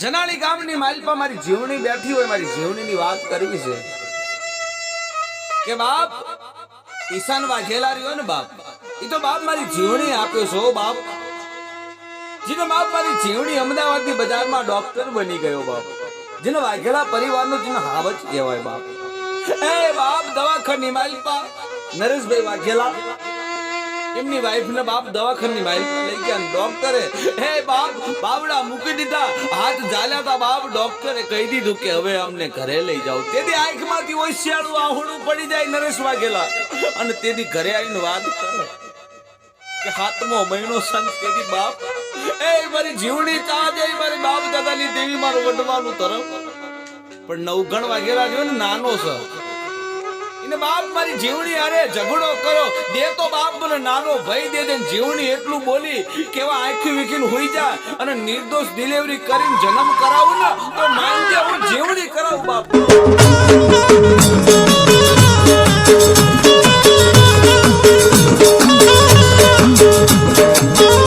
જનાળી ગામની માલપા મારી જીવણી બેઠી હોય, મારી જીવણીની વાત કરવી છે કે બાપ, ઈશાન વાઘેલા રહ્યો ને બાપ એ તો બાપ મારી જીવણી આપ્યો છો, બાપ. જેનો બાપ મારી જીવણી અમદાવાદની બજારમાં ડોક્ટર બની ગયો, બાપ. જેનો વાઘેલા પરિવારનો જેનો હાવજ કહેવાય, બાપ. એ બાપ, દવાખાની માલપા, નરેશભાઈ વાઘેલા. એમની વાઈફ ને બાપ દવાખાની વાઈફ લઈ ગયા ડોક્ટરે હે બાપ, બાવડા મૂકી દીધા. હાથ ઝાલ્યા તા બાપ ડોક્ટરે કહી દીધું કે હવે અમને ઘરે લઈ જાઓ. તેથી આંખમાંથી ઓશિયાળું આહુડું પડી જાય નરેશ વાઘેલા. અને તેથી ઘરે આવીને વાત કરે. કે મહિનો સંત તેથી બાપ. એ મારી જીવણી ચા જાય મારી બાપ દાદાની દેવી મારું વડવાનું તરફ. પણ નવગણ વાઘેલા રહ્યો ને નાનો છે. એને બાપ મારી જીવણી અરે ઝઘડો કરો દે તો બાપ મને નાનો ભય દે દે જીવણી એટલું બોલી કેવા આંખી વીખીને હોઈ જાય અને નિર્દોષ ડિલિવરી કરીને જન્મ કરાવું ને તો માનજે હું જીવણી કરાવું બાપ.